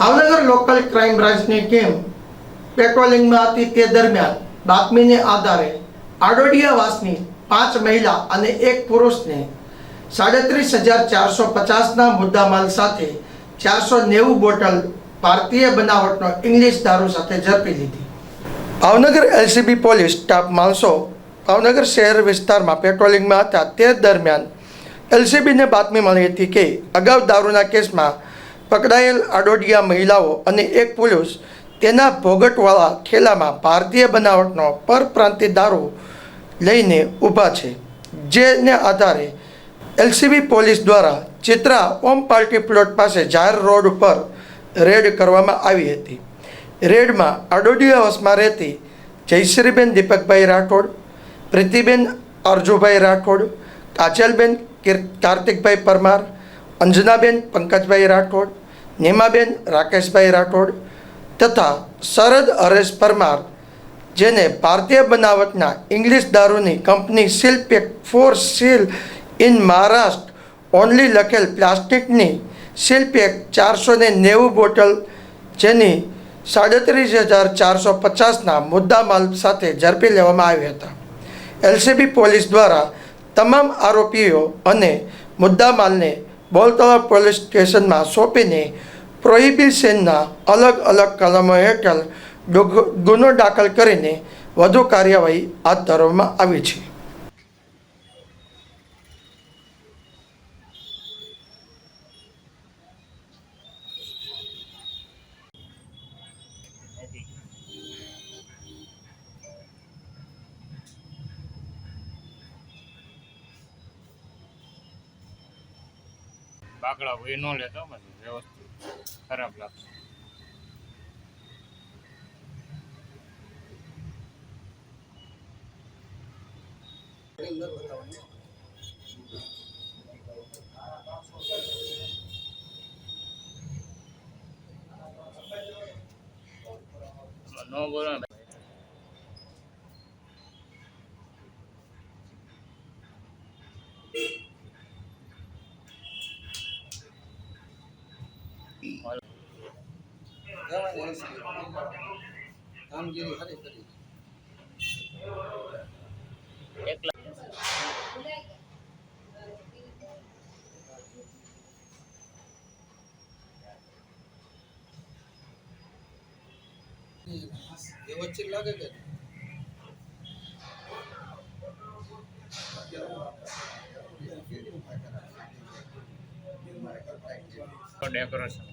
Bhavnagar local crime બ્રાન્ચની team પેટ્રોલિંગમાં હતી તે દરમિયાન બાતમીને આધારે આડોડિયાવાસની પાંચ મહિલા અને એક પુરુષને સાડત્રીસ હજાર ચારસો પચાસના મુદ્દામાલ સાથે ચારસો નેવું બોટલ ભારતીય બનાવટનો ઇંગ્લિશ દારૂ સાથે ઝડપી લીધી. ભાવનગર એલસીબી પોલીસ સ્ટાફ માણસો ભાવનગર શહેર વિસ્તારમાં પેટ્રોલિંગમાં હતા તે દરમિયાન એલસીબીને બાતમી મળી હતી કે અગાઉ દારૂના કેસમાં પકડાયેલ આડોડિયા મહિલાઓ અને એક પુરુષ તેના ભોગટવાળા ઠેલામાં ભારતીય બનાવટનો પરપ્રાંતિ દારૂ લઈને ઊભા છે, જેને આધારે એલસીબી પોલીસ દ્વારા ચિત્રા ઓમ પાર્ટી પ્લોટ પાસે જાહેર રોડ ઉપર રેડ કરવામાં આવી હતી. રેડમાં આડોડિયા હાઉસમાં રહેતી જયશ્રીબેન દીપકભાઈ રાઠોડ, પ્રીતિબેન અર્જુભાઈ રાઠોડ, કાજલબેન કાર્તિકભાઈ પરમાર, અંજનાબેન પંકજભાઈ રાઠોડ નીમાબેન, રાકેશભાઈ રાઠોડ તથા શરદ હરેશ પરમાર, જેને ભારતીય બનાવટના ઇંગ્લિશ દારૂની company seal pack for seal in Maharashtra only લખેલ પ્લાસ્ટિકની સીલ પેક ચારસો ને નેવું બોટલ જેની સાડત્રીસ હજાર ચારસો પચાસના મુદ્દામાલ સાથે ઝડપી લેવામાં આવ્યા હતા. એલસીબી પોલીસ દ્વારા તમામ આરોપીઓ અને મુદ્દામાલને બોલતળા પોલીસ સ્ટેશનમાં સોંપીને પ્રોહિબિશનના અલગ અલગ કલમો હેઠળ ગુનો દાખલ કરીને વધુ કાર્યવાહી હાથ ધરવામાં આવી છે. બાકડા હોય ન લેતો પછી વ્યવસ્થિત. ખરાબ લાગશે. નો બોલો ને કામગીરી સારી કરી લાગે કે డెకరేషన్